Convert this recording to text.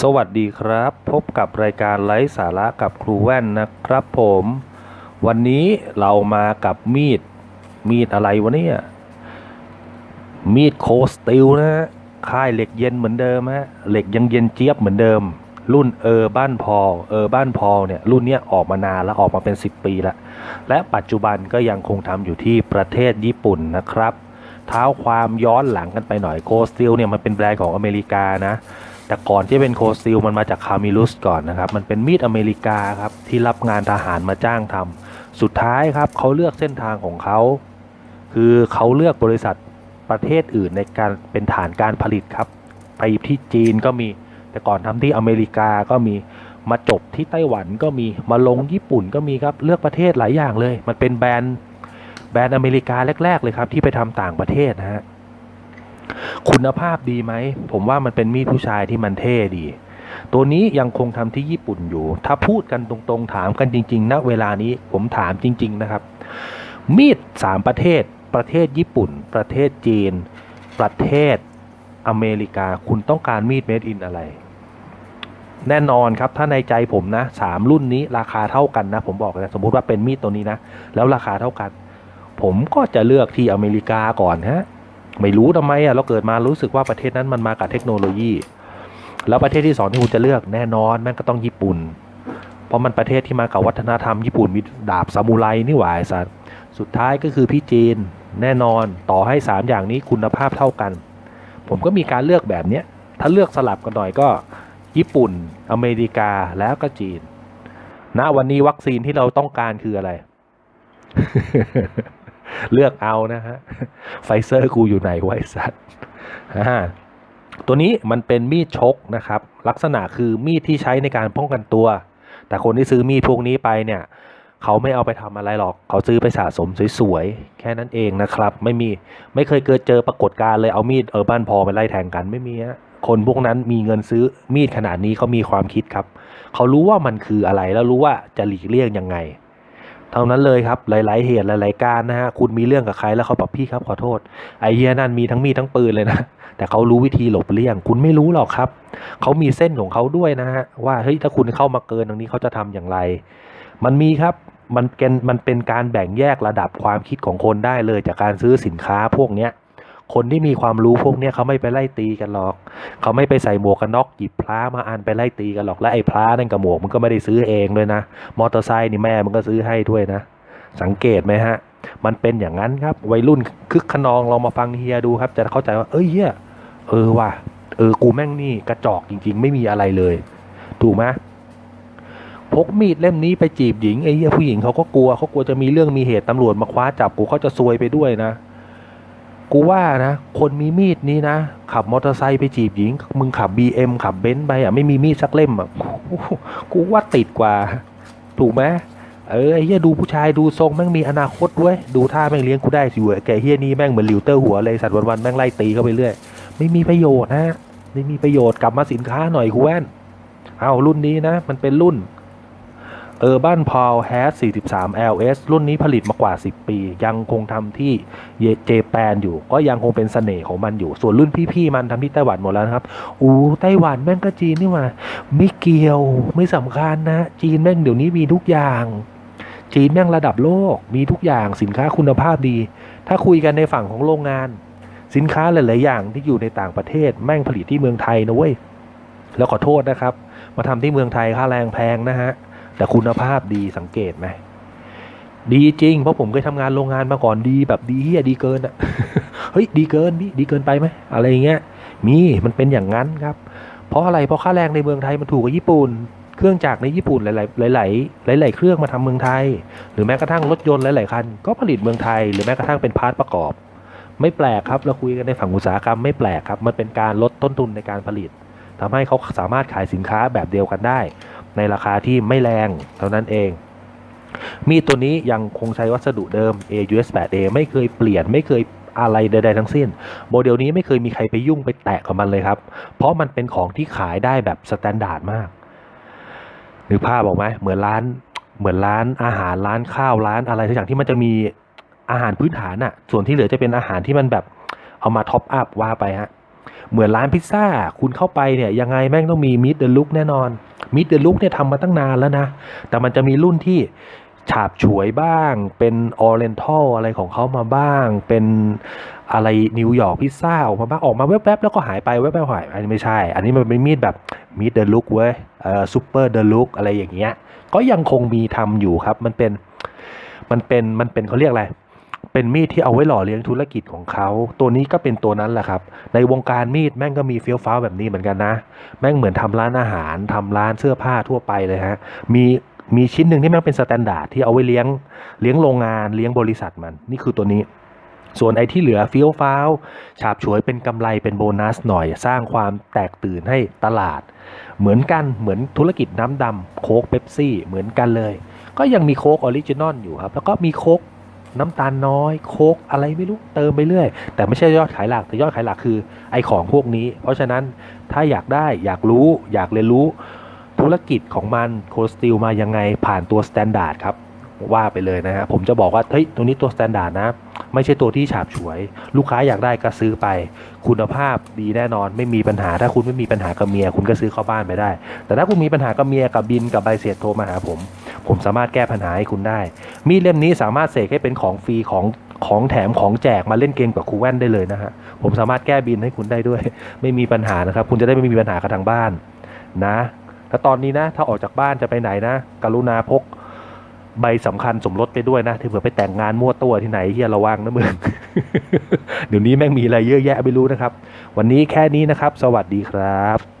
สวัสดีครับ พบกับรายการไร้สาระกับครูแว่นนะครับผม วันนี้เรามากับมีด มีดอะไรวะเนี่ย มีดโคสติลนะฮะค่ายเหล็กเย็นเหมือนเดิมฮะเหล็กยังเย็นเจี๊ยบเหมือนเดิม รุ่นเออบ้านพอเออบ้านพอเนี่ย รุ่นเนี้ยออกมานานแล้วออกมาเป็น 10 ปีล้วและปัจจุบันก็ยังคงทำอยู่ที่ประเทศญี่ปุ่นนะครับ เท้าความย้อนหลังกันไปหน่อยโคสติลเนี่ยมันเป็นแบรนด์ของอเมริกานะ แต่ก่อนที่เป็นโคสติลมันมาจากคามิลุสก่อนนะครับ มันเป็นมีดอเมริกาครับที่รับงานทหารมาจ้างทำสุดท้ายครับเขาเลือกเส้นทางของเขา คือเขาเลือกบริษัทประเทศอื่นในการเป็นฐานการผลิตครับ ไปที่จีนก็มี แต่ก่อนทำที่อเมริกาก็มีมาจบที่ไต้หวันก็มีมาลงญี่ปุ่นก็มีครับเลือกประเทศหลายอย่างเลย มันเป็นแบรนด์ รนด์อเมริกาแรก ๆ เลยครับ ที่ไปทำต่างประเทศนะฮะคุณภาพดีไหม ผมว่ามันเป็นมีดผู้ชายที่มันเท่ดี ตัวนี้ยังคงทำที่ญี่ปุ่นอยู่ ถ้าพูดกันตรงๆ ถามกันจริงๆณเวลานี้ผมถามจริง ๆ นะครับ มีดสามประเทศ ประเทศญี่ปุ่น ประเทศจีน ประเทศอเมริกา คุณต้องการมีดเมดอินอะไร แน่นอนครับ ถ้าในใจผมนะสามรุ่นนี้ราคาเท่ากันนะ ผมบอกเลยสมมุติว่าเป็นมีดตัวนี้นะ แล้วราคาเท่ากัน ผมก็จะเลือกที่อเมริกาก่อนฮะ ไม่รู้ทำไมอะเราเกิดมารู้สึกว่าประเทศนั้นมันมากับเทคโนโลยี แล้วประเทศที่สองที่คุณจะเลือกแน่นอนแม่งก็ต้องญี่ปุ่น เพราะมันประเทศที่มากับวัฒนธรรมญี่ปุ่นมีดาบซามูไรนี่หว่าสัตว์สุดท้ายก็คือพี่จีนแน่นอนต่อให้สามอย่างนี้คุณภาพเท่ากัน ผมก็มีการเลือกแบบเนี้ยถ้าเลือกสลับกันหน่อยก็ ญี่ปุ่น อเมริกาแล้วก็จีนณวันนี้วัคซีนที่เราต้องการคืออะไร เลือกเอานะฮะไฟเซอร์กูอยู่ไหนไว้สัตว์อ่าตัวนี้มันเป็นมีดชกนะครับ ลักษณะคือมีดที่ใช้ในการป้องกันตัว แต่คนที่ซื้อมีดพวกนี้ไปเนี่ย เขาไม่เอาไปทำอะไรหรอก เขาซื้อไปสะสมสวยๆ แค่นั้นเองนะครับ ไม่มีไม่เคยเกิดเจอปรากฏการณ์เลยเอามีดเออบ้านพอไปไล่แทงกันไม่มีฮะคนพวกนั้นมีเงินซื้อมีดขนาดนี้เขามีความคิดครับ เขารู้ว่ามันคืออะไรแล้วรู้ว่าจะหลีกเลี่ยงยังไง เท่านั้นเลยครับหลาย ๆ เหตุหลาย ๆ การนะฮะคุณมีเรื่องกับใครแล้วเขาบอกพี่ครับขอโทษไอ้เฮียนั่นมีทั้งมีดทั้งปืนเลยนะแต่เขารู้วิธีหลบเลี่ยง คุณไม่รู้หรอกครับเขามีเส้นของเขาด้วยนะฮะว่าเฮ้ยถ้าคุณเข้ามาเกินตรงนี้เขาจะทำอย่างไร มันมีครับมันเป็นมันเป็นการแบ่งแยกระดับความคิดของคนได้เลยจากการซื้อสินค้าพวกเนี้ย คนที่มีความรู้พวกเนี้ยเขาไม่ไปไล่ตีกันหรอก เขาไม่ไปใส่หมวกกันน็อกหยิบพล้ามาอันไปไล่ตีกันหรอก และไอ้พล้านั่นกับหมวกมันก็ไม่ได้ซื้อเองด้วยนะ มอเตอร์ไซค์นี่แม่มันก็ซื้อให้ด้วยนะ สังเกตไหมฮะ มันเป็นอย่างนั้นครับ วัยรุ่นคึกขนองลองมาฟังเฮียดูครับ จะเข้าใจว่าเอ้ยเฮียเออว่ะ เออ กูแม่งนี่กระจอกจริง ๆ ไม่มีอะไรเลย ถูกไหมพกมีดเล่มนี้ไปจีบหญิงไอ้เหี้ยผู้หญิงเขาก็กลัวเขากลัวจะมีเรื่องมีเหตุตำรวจมาคว้าจับกูเขาจะซวยไปด้วยนะ กูว่านะ คนมีมีดนี้นะ ขับมอเตอร์ไซค์ไปจีบหญิง มึงขับ BM ขับเบนซ์ไปอะไม่มีมีดสักเล่มอะกูว่าติดกว่า ถูกไหมเออไอ้เฮียดูผู้ชายดูทรงแม่งมีอนาคตเว้ยดูท่าแม่งเลี้ยงกูได้สิเว้ยแกเฮียนี่แม่งเหมือนหลิวเตอร์หัวเลยสัตว์วันๆแม่งไล่ตีเข้าไปเรื่อยไม่มีประโยชน์นะไม่มีประโยชน์กลับมาสินค้าหน่อยครูแว่นเอารุ่นนี้นะ มันเป็นรุ่น Urban p a l h a s 43 LS รุ่นนี้ผลิตมากว่า 10 ปี ยังคงทำที่เจแปนอยู่ ก็ยังคงเป็นเสน่ห์ของมันอยู่ ส่วนรุ่นพี่ๆ มันทำที่ไต้หวันหมดแล้วนะครับ อู้ ไต้หวันแม่งก็จีนนี่หว่าไม่เกี่ยวไม่สำคัญนะ จีนแม่งเดี๋ยวนี้มีทุกอย่าง จีนแม่งระดับโลก มีทุกอย่างสินค้าคุณภาพดี ถ้าคุยกันในฝั่งของโรงงาน สินค้าหลายๆ อย่างที่อยู่ในต่างประเทศ แม่งผลิตที่เมืองไทยนะเว้ย แล้วขอโทษนะครับ มาทำที่เมืองไทยค่าแรงแพงนะฮะ แต่คุณภาพดีสังเกตไหมดีจริง เพราะผมเคยทำงานโรงงานมาก่อนดีแบบดีเฮียดีเกินอะเฮ้ยดีเกินพี่ดีเกินไปไหมอะไรเงี้ยมีมันเป็นอย่างนั้นครับ เพราะอะไรเพราะค่าแรงในเมืองไทยมันถูกกว่าญี่ปุ่นเครื่องจักรในญี่ปุ่นหลาย ๆ หลาย ๆ หลาย ๆ เครื่องมาทำเมืองไทย หรือแม้กระทั่งรถยนต์หลาย ๆ คัน ก็ผลิตเมืองไทย หรือแม้กระทั่งเป็นพาร์ทประกอบ ไม่แปลกครับ เราคุยกันในฝั่งอุตสาหกรรมไม่แปลกครับ มันเป็นการลดต้นทุนในการผลิตทำให้เขาสามารถขายสินค้าแบบเดียวกันได้ ในราคาที่ไม่แรงเท่านั้นเอง มีดตัวนี้ยังคงใช้วัสดุเดิม AUS 8A ไม่เคยเปลี่ยนไม่เคยอะไรใดๆทั้งสิ้น โมเดลนี้ไม่เคยมีใครไปยุ่งไปแตะกับมันเลยครับ เพราะมันเป็นของที่ขายได้แบบสแตนดาร์ดมากนึกภาพบอกไหมเหมือนร้านเหมือนร้านอาหารร้านข้าวร้านอะไรทุกอย่างที่มันจะมีอาหารพื้นฐานอะส่วนที่เหลือจะเป็นอาหารที่มันแบบเอามาท็อปอัพว่าไปฮะเหมือนร้านพิซซ่าคุณเข้าไปเนี่ยยังไงแม่งต้องมีมิดเด e ลุกแน่นอน มิดเด e ลุกเนี่ยทำมาตั้งนานแล้วนะ แต่มันจะมีรุ่นที่ฉาบฉวยบ้าง เป็นออเรนทัลอะไรของเขามาบ้าง เป็นอะไรนิวยอร์กพิซซ่าออกมาบ้าง ออกมาแวบๆ แล้วก็หายไปแวบๆหายไปอันนี้ไม่ใช่ อันนี้มันเป็นมีดแบบมิดเด e ลุกเว้ยเอ่อซูเปอร์เด e ลุกอะไรอย่างเงี้ย ก็ยังคงมีทำอยู่ครับ มันเป็น มันเป็น มันเป็นเขาเรียกอะไร เป็นมีดที่เอาไว้หล่อเลี้ยงธุรกิจของเขา ตัวนี้ก็เป็นตัวนั้นแหละครับ ในวงการมีดแม่งก็มีเฟี้ยวฟ้าวแบบนี้เหมือนกันนะ แม่งเหมือนทำร้านอาหารทำร้านเสื้อผ้าทั่วไปเลยฮะ มีมีชิ้นหนึ่งที่แม่งเป็นสแตนดาร์ดที่เอาไว้เลี้ยงเลี้ยงโรงงานเลี้ยงบริษัทมัน นี่คือตัวนี้ส่วนไอ้ที่เหลือฟี้ยวฟ้าวฉาบฉวยเป็นกำไรเป็นโบนัสหน่อย สร้างความแตกตื่นให้ตลาด เหมือนกันเหมือนธุรกิจน้ำดำโค้กเป๊ปซี่เหมือนกันเลย ก็ยังมีโค้กออริจินอลอยู่ครับ แล้วก็มีโค้ก น้ำตาลน้อยโคกอะไรไม่รู้เติมไปเรื่อย แต่ไม่ใช่ยอดขายหลักแต่ยอดขายหลักคือไอของพวกนี้ เพราะฉะนั้นถ้าอยากได้อยากรู้ อยากเรียนรู้ธุรกิจของมันโคสติลมายังไงผ่านตัวสแตนดาร์ดครับว่าไปเลยนะฮะผมจะบอกว่าเฮ้ยตัวนี้ตัวสแตนดาร์ดนะ ไม่ใช่ตัวที่ฉาบฉวย ลูกค้าอยากได้ก็ซื้อไป คุณภาพดีแน่นอนไม่มีปัญหา ถ้าคุณไม่มีปัญหากับเมีย คุณก็ซื้อเข้าบ้านไปได้ แต่ถ้าคุณมีปัญหากับเมียกับบินกับใบเสร็จโทรมาหาผม ผมสามารถแก้ปัญหาให้คุณได้ มีดเล่มนี้สามารถเสกให้เป็นของฟรีของของแถมของแจกมาเล่นเกมกับครูแว่นได้เลยนะฮะผมสามารถแก้บินให้คุณได้ด้วย ไม่มีปัญหานะครับ คุณจะได้ไม่มีปัญหากับทางบ้านนะแล้วตอนนี้นะถ้าออกจากบ้านจะไปไหนนะ กรุณาพกใบสำคัญสมรสไปด้วยนะที่เผื่อไปแต่งงานมั่วตัวที่ไหนเฮียระวังนะมึงเดี๋ยวนี้แม่งมีอะไรเยอะแยะไม่รู้นะครับ วันนี้แค่นี้นะครับ สวัสดีครับ